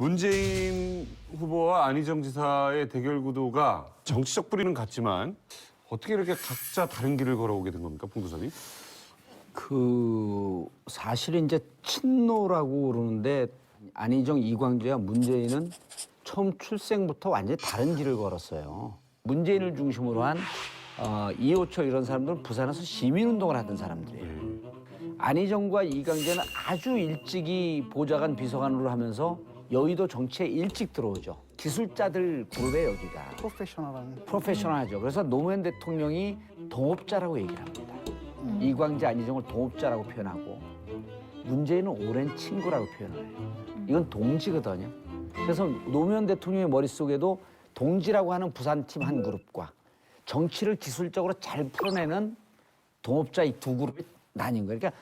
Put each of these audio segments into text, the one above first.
문재인 후보와 안희정 지사의 대결 구도가 정치적 뿌리는 같지만 어떻게 이렇게 각자 다른 길을 걸어오게 된 겁니까, 풍부선이? 그 사실 이제 친노라고 그러는데 안희정, 이광재와 문재인은 처음 출생부터 완전히 다른 길을 걸었어요. 문재인을 중심으로 한 어, 이호철 이런 사람들은 부산에서 시민운동을 하던 사람들이에요. 안희정과 이광재는 아주 일찍이 보좌관 비서관으로 하면서 여의도 정치에 일찍 들어오죠. 기술자들 그룹에 여기가. 프로페셔널한 프로페셔널하죠. 그래서 노무현 대통령이 동업자라고 얘기를 합니다. 이광재, 안희정을 동업자라고 표현하고 문재인은 오랜 친구라고 표현을 해요. 이건 동지거든요. 그래서 노무현 대통령의 머릿속에도 동지라고 하는 부산팀 한 그룹과 정치를 기술적으로 잘 풀어내는 동업자 이 두 그룹이 나뉜 거예요. 그러니까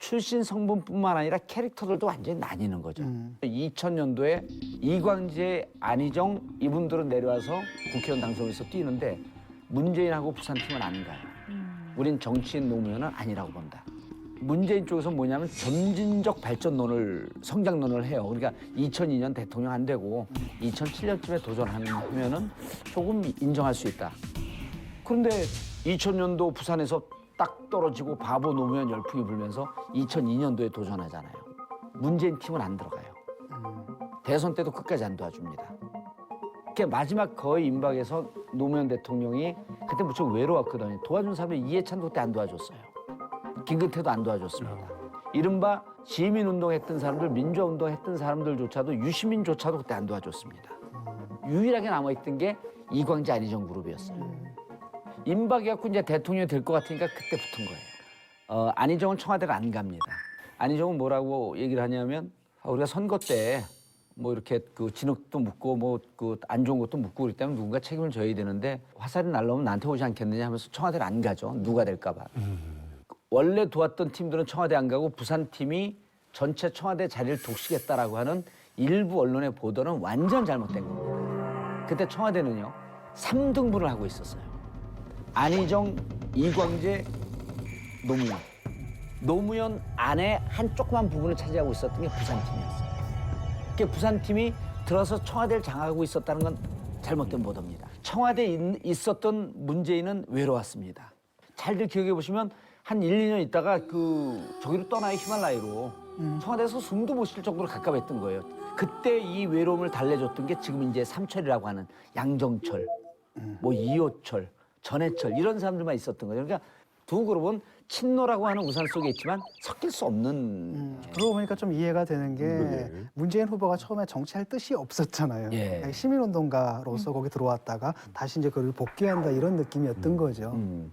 출신 성분뿐만 아니라 캐릭터들도 완전히 나뉘는 거죠. 2000년도에 이광재, 안희정 이분들은 내려와서 국회의원 당선에서 뛰는데 문재인하고 부산팀은 안 가요. 우린 정치인 노무현은 아니라고 본다. 문재인 쪽에서 뭐냐면 점진적 발전론을 성장론을 해요. 그러니까 2002년 대통령 안 되고 2007년쯤에 도전하면은 조금 인정할 수 있다. 그런데 2000년도 부산에서 딱 떨어지고 바보 노무현 열풍이 불면서 2002년도에 도전하잖아요. 문재인 팀은 안 들어가요. 대선 때도 끝까지 안 도와줍니다. 그 마지막 거의 임박에서 노무현 대통령이 그때 무척 외로웠거든요. 도와준 사람이 이해찬도 그때 안 도와줬어요. 김근태도 안 도와줬습니다. 이른바 시민운동 했던 사람들, 민주화운동 했던 사람들조차도 유시민조차도 그때 안 도와줬습니다. 유일하게 남아있던 게 이광재 안희정 그룹이었어요. 임박해갖고 이제 대통령이 될 것 같으니까 그때 붙은 거예요. 어, 안희정은 청와대가 안 갑니다. 안희정은 뭐라고 얘기를 하냐면 아, 우리가 선거 때 뭐 이렇게 그 진흙도 묻고 뭐 그 안 좋은 것도 묻고 그랬기 때문에 누군가 책임을 져야 되는데 화살이 날라오면 나한테 오지 않겠느냐 하면서 청와대를 안 가죠. 누가 될까 봐. 원래 도왔던 팀들은 청와대 안 가고 부산 팀이 전체 청와대 자리를 독식했다라고 하는 일부 언론의 보도는 완전 잘못된 겁니다. 그때 청와대는요. 삼등분을 하고 있었어요. 안희정, 이광재, 노무현. 노무현 안에 한 조그만 부분을 차지하고 있었던 게 부산팀이었어요. 그 부산팀이 들어서 청와대를 장악하고 있었다는 건 잘못된 보도입니다. 청와대에 있- 있었던 문재인은 외로웠습니다. 잘들 기억해 보시면 한 1, 2년 있다가 그 저기로 떠나요 히말라야로 청와대에서 숨도 못 쉴 정도로 가까웠던 거예요. 그때 이 외로움을 달래줬던 게 지금 이제 삼철이라고 하는 양정철, 뭐 이호철, 전해철 이런 사람들만 있었던 거죠. 그러니까 두 그룹은 친노라고 하는 우산 속에 있지만 섞일 수 없는 그러고 보니까 좀 이해가 되는 게 문재인 후보가 처음에 정치할 뜻이 없었잖아요. 예. 그러니까 시민운동가로서 거기 들어왔다가 다시 이제 그를 복귀한다 이런 느낌이었던 거죠. 음.